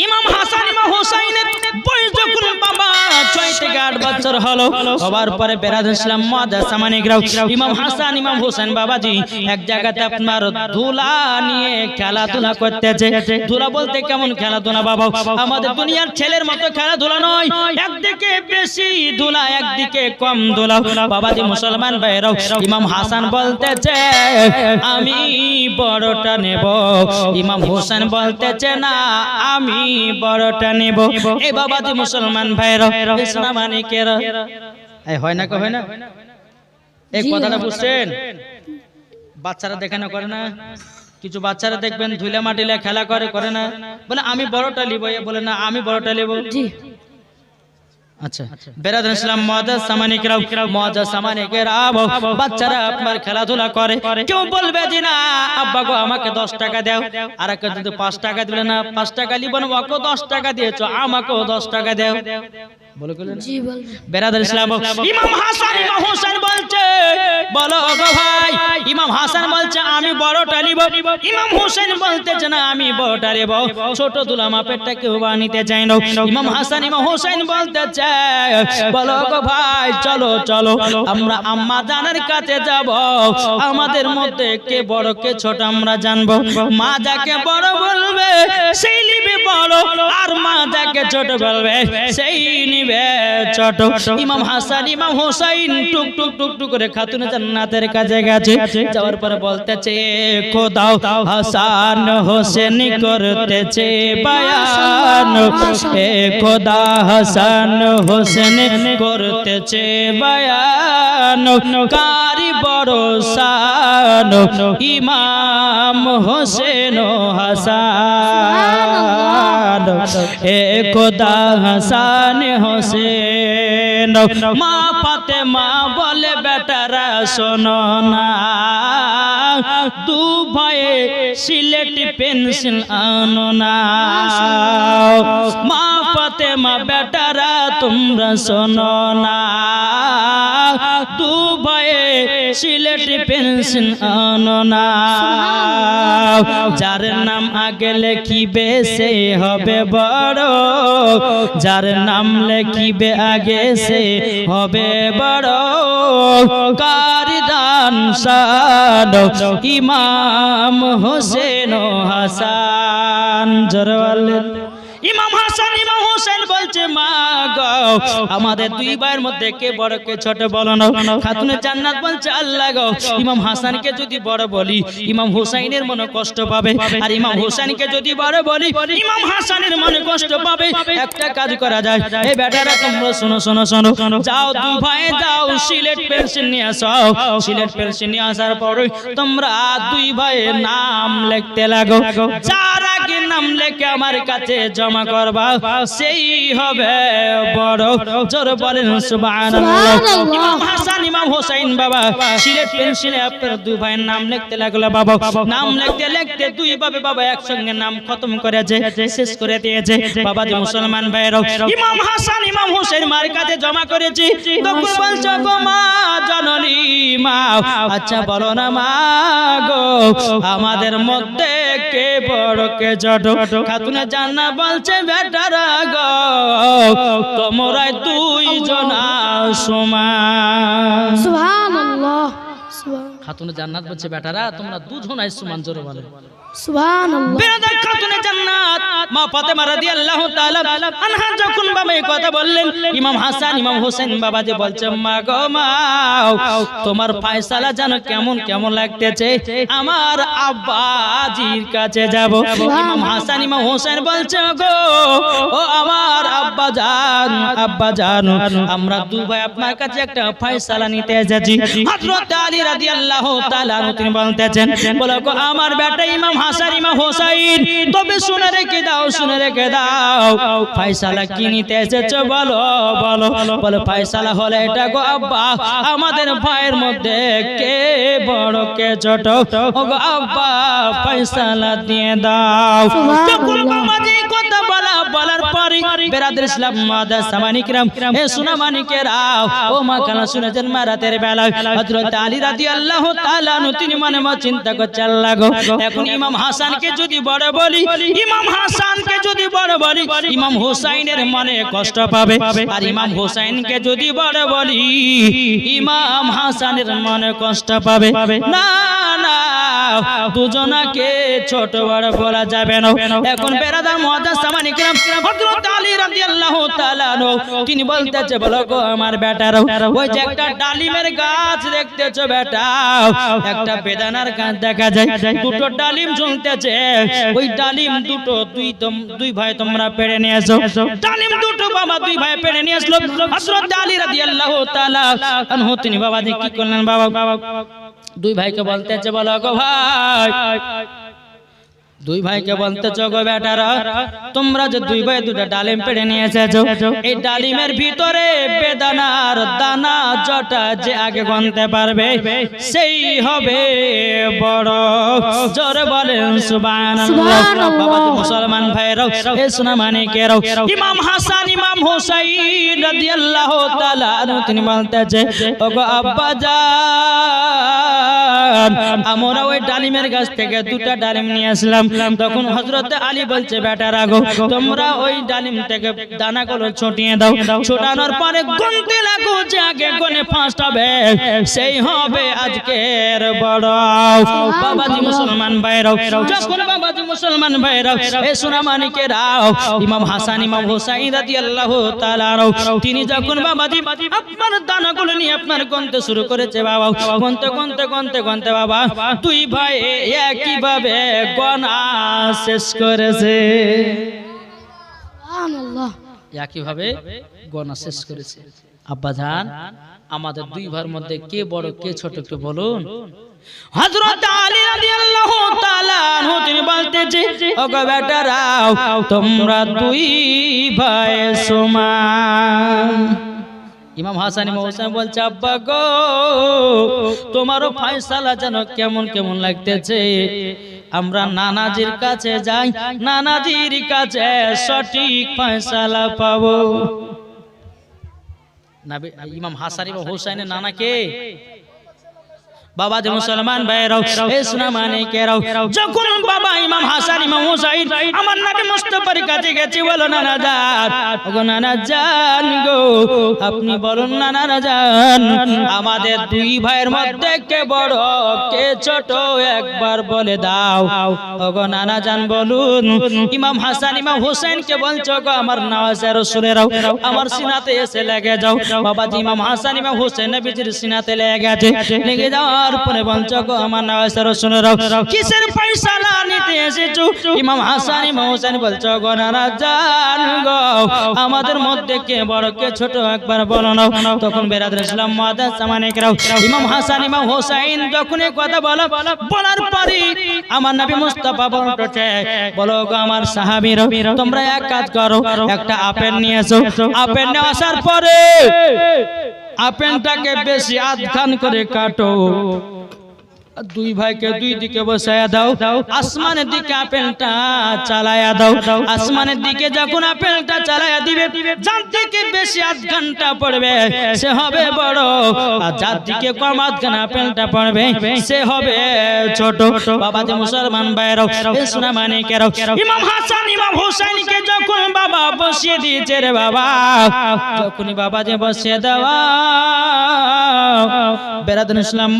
ইমাম হাসান ইমাম হোসাইনের বাবা ছয় থেকে আট হোসেন বাবাজি খেলাধুলা করতেছে। কেমন খেলাধুলা ছেলের মতো খেলাধুলা নয়। বেশি কম বাবাজি মুসলমান ভাইরাও ইমাম হাসান বলতেছে, আমি বড়টা নেব। ইমাম হোসেন বলতেছে, না, আমি বড়টা নেব। এই বাবাজি মুসলমান ভাইরা হয় না হয় না? এই কথাটা বুঝছেন? বাচ্চারা দেখে না করে না। কিছু বাচ্চারা দেখবেন ধুলে মাটিলে খেলা করে করে না। বলে আমি বড়টা লিব বলে না আমি বড়টা লিব আচ্ছা। বেরাদান ইসলাম মহাদাস সামানিকরাও মহাদাস সামানিকেরাও বাচ্চারা আপনার খেলাধুলা করে। কেউ বলবে যে না আব্বা গো আমাকে দশ টাকা দাও। আর যদি পাঁচ টাকা দিলে না পাঁচ টাকা ওকে টাকা দিয়েছ আমাকেও দশ টাকা দাও। বলে কইলেন জি বলবেন বেরাদার ইসলাম ইমাম হাসান ইমাম হোসেন বলছে বলো গো ভাই ইমাম হাসান বলছে আমি বড়টা নিব। ইমাম হোসেন বলতেছে না আমি বড়টা নেব। ছোট দুলা মাপেরটা কেউ বানিতে চাই না। ইমাম হাসান ইমাম হোসেন বলতেছে বলো গো ভাই চলো চলো আমরা আম্মা জানের কাছে যাব। আমাদের মধ্যে কে বড় কে ছোট আমরা জানব। মা যাকে বড় বলবে সেই নিবে বড় আর মা যাকে ছোট বলবে সেই নিবে ইমাম হাসান, ইমাম হোসাইন, টুক টুক টুক টুক করে খাতুন জান্নাতের কাছে গেছে। যাওয়ার পরে বলতেছে, খোদাও হাসান হোসেন করতেছে বায়ান। এ খোদা হাসান হোসেন করতেছে বায়ান। কারি বড় সান ইমাম হোসেন হাসান। এ খোদা হাসান হোসেন। মা ফাতেমা বলে, বেটারা, শোনো না। দু ভয়ে সিলেট পেন্সিল আনো না। মা ফাতেমা, বেটারা, তোমরা শোনো না। দু ভয়ে সিলেট পেন্সিল আনো না। যার নাম আগে লেখিবে, সে হবে বড়। যার নাম লেখিবে আগে সে হবে বড়। কারিদান সাদ? ইমাম হোসেন হাসান। জরওয়ালেন ইমাম হাসান, ইমাম হোসেন বলছে, মা গো, আমাদের দুই ভাইয়ের মধ্যে কে বড়, কে ছোট বলো না। খাতুনে জান্নাত বলছে, আল্লাহ গো, ইমাম হাসানকে যদি বড় বলি, ইমাম হুসাইনের মনে কষ্ট পাবে। আর ইমাম হুসাইনকে যদি বড় বলি, ইমাম হাসানের মনে কষ্ট পাবে। একটা কাজ করা যায়। এই বেটারা তোমরা শোনো শোনো শোনো। যাও দুই ভাই, যাও সিলেট পেন্সিল নিয়ে আসো। সিলেট পেন্সিল নিয়ে আসার পরে তোমরা দুই ভাইয়ের নাম লিখতে লাগো। যার নাম লেখে আমার কাছে জমা করবা। সেই হবে বড়। জোর বলেন। ইমাম হাসান, ইমাম হোসেন বাবা সিলেট পেন্সিলে আপনার দুই ভাইয়ের নাম লিখতে লাগল বাবা। নাম লিখতে লিখতে দুই ভাবে বাবা একসঙ্গে নাম খতম করেছে, শেষ করে দিয়েছে। বাবা যে মুসলমান ভাইরাও ইমাম হাসান, ইমাম হোসেন মার কাছে জমা করেছি। জননী মা আচ্ছা বলো না মা গো, আমাদের মধ্যে কে বড়, কে খাতুনে জান্না বলছে বেটারা গো তোমরা তুই জনা সমান সুবহানাল্লাহ। সুবহান- খাতুনে জান্নাত বলছে বেটারা তোমরা দুজন সমান জোরে বলে। সুবহানাল্লাহ। বেরাদার খাতুনে জান্নাত হাসান হোসেন তোমার ফয়সালা জানো কেমন কেমন লাগতেছে? আমার আব্বাজির কাছে যাব। ইমাম হাসান, ইমাম হোসেন বলছে গো, ও আমার আব্বা জান আব্বা জান আমরা দু ভাই আপনার কাছে একটা ফয়সালা নিতে এসেছি। হযরত আলী রাদিয়াল্লাহু তাআলা তিনি বলতেছেন, বলো গো, আমার বেটা ইমাম হাসান, ইমাম হোসাইন, তবে শুনে রেখে দাও শুনে রেখে দাও। ফাইসালা কি নিতে এসেছ? বলো বলো বলো ফাইসালা হলে এটা গো আব্বা। আমাদের ভাইয়ের মধ্যে কে বড় কে ছোট? ও গো আব্বা ফাইসালা দিয়ে দাও। পরে। বেরাদের ইসলাম সামানিকরাম হে সোনা ও মা কালা মা রাতের বেলা হযরত আলী রাদিয়াল্লাহু তিনি মনে মনে চিন্তা করছে, আল্লাহ এখন ইমাম হাসানকে যদি বড় বলি, ইমাম হাসানকে যদি বড় বলি, ইমাম হোসাইনের মনে কষ্ট পাবে। আর ইমাম হোসাইনকে যদি বড় বলি, ইমাম হাসানের মনে কষ্ট পাবে। না না দুজনাকে ছোট বড় বলা যাবে না। এখন বেরাদার মহাদাস সামানি কিরাম, হযরত আলী রাদিয়াল্লাহু তাআলা তিনি বলতেছে, বলো গো আমার বেটারও, ওই যে একটা ডালিমের গাছ দেখতেছো বেটা, একটা বেদানার গাছ দেখা যায়, দুটো ডালিম ঝুলতেছে ওই ডালিম দুটো দুই দুই ভাই তোমরা পেড়ে নিয়ে এসো। ডালিম দুটো বাবা দুই ভাই পেড়ে নিয়ে আসলো। হযরত আলী রাদিয়াল্লাহু তাআলা আনহু, তিনি বাবা কি করলেন বাবা বাবা? দুই ভাইকে বলতেছে বলো গো ভাই। দুই ভাইকে বলতেছ গো বেটারা তোমরা যে দুই ভাই দুটো ডালিম পেড়ে নিয়ে এসেছ এই ডালিমের ভিতরে বেদানার দানা জটা যে আগে গনতে পারবে সেই হবে বড় জোর বলেন সুবহানাল্লাহ। মুসলমান ভাইরাও এ সোনা মানিকেরাও ইমাম হাসান ইমাম হোসাইন রাদিয়াল্লাহু তাআলা তিনি বলতেছে ওগো আব্বা জান আমরা ওই ডালিমের গাছ থেকে দুটা ডালিম নিয়ে আসলাম তখন হযরত আলী বলছে বেটা রাগো তোমরা ওই ডালিম থেকে দানাগুলো ছটিয়ে দাও। ছোটানোর পরে গুনতে লাগো যে আগে গনে ফার্স্ট হবে সেই হবে আজকের বড় বাবাজি মুসলমান ভাইরাও যখন বাবাজি মুসলমান ভাইরাও এ সোনা মানিকেরাও ইমাম হাসান ইমাম হোসাইন রাদিয়াল্লাহু তাআলা আনহু, তিনি যখন বাবাজি আপনার দানাগুলো নিয়ে আপনার গন্তে শুরু করেছে বাবা গন্তে গন্তে গন্তে গন্তে বাবা দুই ভাই একই ভাবে শেষ করেছে। সুবহানাল্লাহ। একই ভাবে গনা শেষ করেছে। আব্বা জান আমাদের দুই ভাইয়ের মধ্যে কে বড় কে ছোট একটু বলুন। হযরত আলী রাদিয়াল্লাহু তাআলা আনহু তিনি বলতেছে ওগো বেটারাও তোমরা দুই ভাই সমান। ইমাম হাসান ইমাম হোসেন বলছে আব্বা গো তোমারও ফয়সালা যেন কেমন কেমন লাগতেছে। আমরা নানাজির কাছে যাই নানাজির কাছে সঠিক ফয়সালা পাবো। নাবি- ইমাম হাসান ইমাম হোসেনের নানা কে বাবা যে মুসলমান ভাইরাও এ সোনা মানিকেরাও যখন বাবা ইমাম হাসান ইমাম হুসাইন আমার মুস্তাফার কাছে গেছে বলো নানা জান ওগো নানা জান গো আপনি বলুন না নানা জান আমাদের দুই ভাইয়ের মধ্যে কে বড় কে ছোট একবার বলে দাও। ওগো নানা জান বলুন ইমাম হাসান ইমাম হুসাইন কে বলছো গো আমার নওয়াজে রাসূলেরাও আমার সিনাতে এসে লেগে যাও। বাবাজি ইমাম হাসান ইমাম হুসাইন নবীজির সিনাতে লেগে গেছে। লেগে যাওয়ার পরে বলছো গো আমার নওয়াজে রাসূলেরাও। কিসের ফয়সালা নিতে এসেছ? ইমাম হাসান, ইমাম হুসাইন বলছো গো, নানা জান গো, আমাদের মধ্যে কে বড়, কে ছোট, একবার বলো না তখন বেরাদুল ইসলাম মাদাস সামানিকরাও ইমাম হাসান, ইমাম হুসাইন যখন কথা বলো, বলার পরে আমার নবী মুস্তাফা বলতেছে বলো গো আমার সাহাবীরা তোমরা এক কাজ করো, একটা আপেল নিয়ে এসো। আপেল নিয়ে আসার পরে আপেলটাকে বেশি আধখান করে কাটো। দুই ভাইকে দুই দিকে বসায়া দাও। আসমানের দিকে আপেলটা চালায়া দাও। আসমানের দিকে যখন আপেলটা চালায়া দিবে যার দিকে বেশি আধ ঘণ্টা পড়বে সে হবে বড়। আর যার দিকে কম আধ ঘণ্টা আপেলটা পড়বে সে হবে ছোট। বাবা যে মুসলমান ভাইরাও সোনা মানে কেরাও ইমাম হাসান ইমাম হুসাইনকে যখন বাবা বসিয়ে দিয়েছে রে বাবা যখনই বাবা যে বসিয়ে দেওয়া। বেরাদুল ইসলাম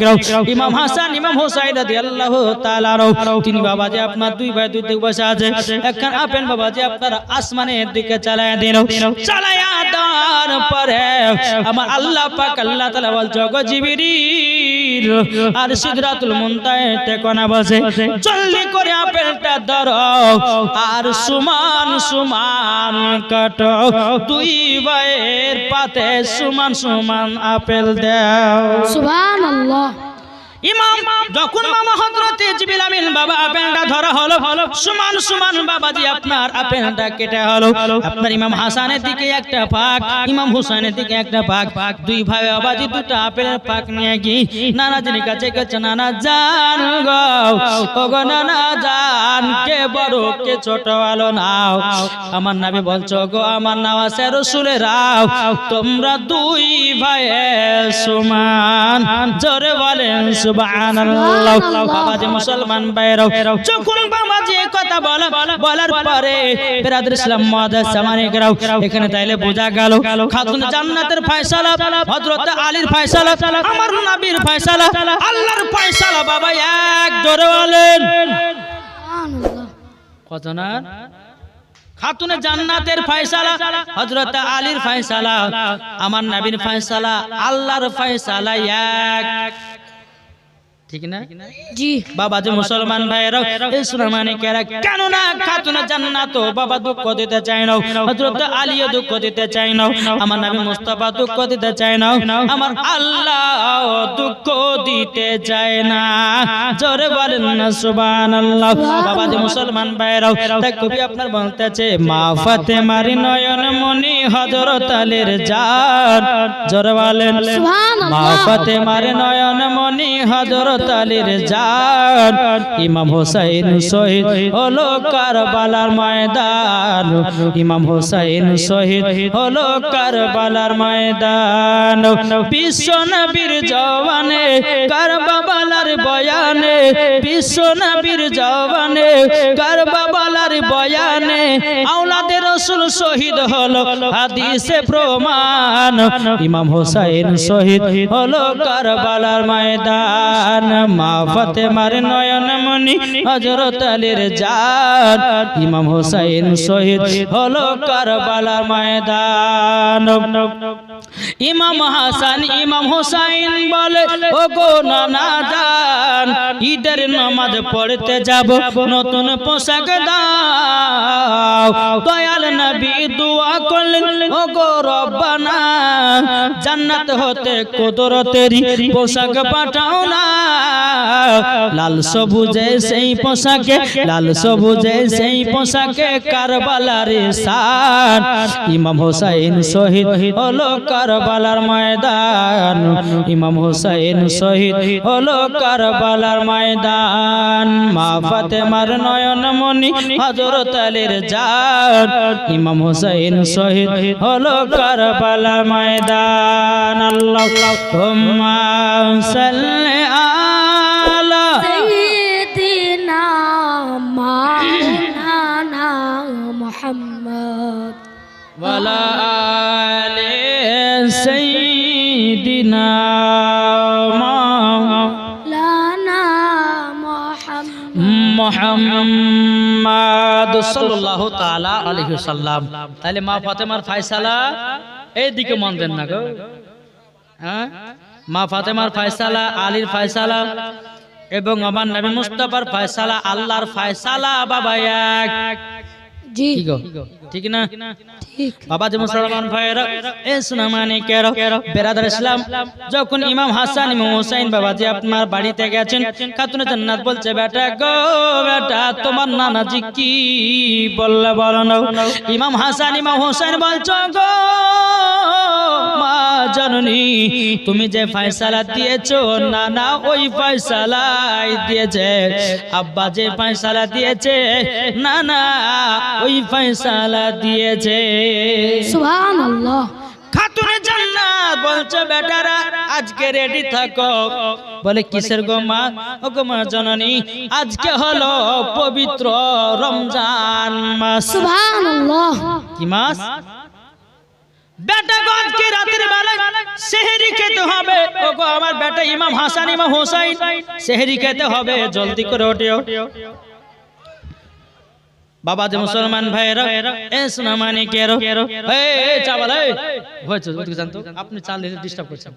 গ্রাও ইমাম হাসান, ইমাম হুসাইন রাদিয়াল্লাহু তাআলা তিনি বাবা যে আপনার দুই ভাই দুই দিকে বসে আছে, একখান আপেন বাবা যে আপনার আসমানের দিকে চালায়া দিন চালায়া দেওয়ার পরে আমার আল্লাহ পাক আল্লাহ তাআলা বল জিবরিল আর সিদরাতুল মুনতাহাতে কোনা বসে জলদি করে আপেলটা ধরো, আর সুমান সুমান কাটো, দুই ভাইয়ের পাতে সমান সমান আপেল দাও। সুবহানাল্লাহ। ইমাম, যখন মামা হযরতে জিবরিল বাবা আপেলটা ধরা হলো, সমান সমান বাবাজি আপনার আপেলটা কেটে হলো। আপনার ইমাম হাসানের দিকে একটা পাক ইমাম হুসাইনের দিকে একটা পাক দুই ভাই বাবাজি দুটো আপেলের পাক নিয়ে গিয়ে নানাজির কাছে গেছে, নানা জান গো ও গো নানা জান, কে বড়, কে ছোট আলো নাও। আমার নামে বলছো গো, আমার নাম আছে রসুলেরাও। তোমরা দুই ভাই সমান, জোরে বলেন সুবহানাল্লাহ। বাবাজি মুসলমান ভাইরাও যখন বাবাজি এই কথা বলা বলার পরে বিরাদর ইসলাম মুআদ্দাস সামানিকরাও এখানে তাইলে বোঝা গেল। খাতুন জান্নাতের ফয়সালা হযরত আলীর ফয়সালা আমার নবীর ফয়সালা আল্লাহর ফয়সালা বাবা এক জোরে বলেন। সুবহানাল্লাহ। কত না? খাতুনে জান্নাতের ফয়সালা হযরত আলীর ফয়সালা আমার নবীর ফয়সালা আল্লাহর ফয়সালা এক। ঠিক না? জি। বাবা যে মুসলমান ভাইয়েরা এই সুনামানি কেরা কেন না খাতুনে জান্নাত বাবা দুঃখ দিতে চায় না হযরত আলীও দুঃখ দিতে চায় না আমার নবী মুস্তাফা দুঃখ দিতে চায় না আমার আল্লাহ দুঃখ দিতে চায় না জোরে বলেন না সুবহানাল্লাহ। বাবা যে মুসলমান ভাইয়েরা তাই কবি আপনার বলতেছে মা ফাতেমার নয়ন মনি হযরত আলীর জান। জোরে বলেন। মা ফাতেমার নয়ন মনি হযরত আলীর জান, ইমাম হোসেন শহীদ হলো কারবালার ময়দান। ইমাম হোসেন শহীদ হলো কারবালার ময়দান। বিশ্ব নবীর জওয়ানে, কারবালার বয়ানে, বিশ্ব নবীর জওয়ানে, কারবালার বয়ানে আওলাদের রসুল শহীদ হলো, হাদিসে প্রমাণ। ইমাম হোসেন শহীদ হলো কারবালার ময়দান। মা ফাতেমার নয়ন মনি হযরত আলীর জান ইমাম হোসেন শহীদ হলো কারবালার ময়দান। ইমাম হাসান, ইমাম হোসাইন বলে ও গো নানা জান, ঈদের নামাজ পড়তে যাব, নতুন পোশাক দাও। দয়াল নবী দোয়া করলেন ও গো রব্বানা, জান্নাত হতে কুদরতেরি পোশাক পাঠাও না। লাল সবুজে সেই পোশাকে, লাল সবুজে সেই পোশাকে কারবালার সান ইমাম হোসাইন শহীদ হলো কারবালার ময়দান, ইমাম হুসাইন শহীদ হলো কারবালার ময়দান। মা ফাতেমার নয়ন মনি হযরত আলীর জান ইমাম হুসাইন শহীদ হলো কারবালার ময়দান। আল্লাহুম্মা সাল্লি তাহলে মা ফাতেমার ফায়সালা এই দিকে মন দেন না গো। হ্যাঁ? মা ফাতেমার ফায়সালা, আলীর ফায়সালা এবং আমার নবী মুস্তফার ফায়সালা, আল্লাহর ফায়সালা, বাবা এক। জি। কি গো? ঠিক না? বাবা যে মুসলমান ভাইয়েরা এ সুনামানি কেরো বেরাদার ইসলাম যখন ইমাম হাসান ইমাম হুসাইন বাবাজি আপনার বাড়িতে গেছেন খাতুনে জান্নাত বলছে বেটা গো বেটা তোমার নানাজি কি বললে বলো না ইমাম হাসান ইমাম হুসাইন বলছো গো মা জননী তুমি যে ফয়সালা দিয়েছ নানা ওই ফয়সালাই দিয়েছে। আব্বা যে ফয়সালা দিয়েছে নানা ওই ফয়সালা দিয়েছে। সুবহানাল্লাহ। খাতুনে জান্নাত বলছে বেটারা আজকে রেডি থাকো। বলে কিসের গো মা? ও গো মা জননী আজকে হলো পবিত্র রমজান মাস। সুবহানাল্লাহ। কি মাস? বেটা গো আজকে রাতের বেলায় সেহরি খেতে হবে। আমার বেটা ইমাম হাসান ইমাম হোসাইন সেহরি খেতে হবে। জলদি করে ওঠেও বাবা যে মুসলমান ভাইয়েরা এ সুনামানি কেরো। এ এ, চাবাল এ হয়েছে জানতো আপনি চাল ডিস্টার্ব করছেন।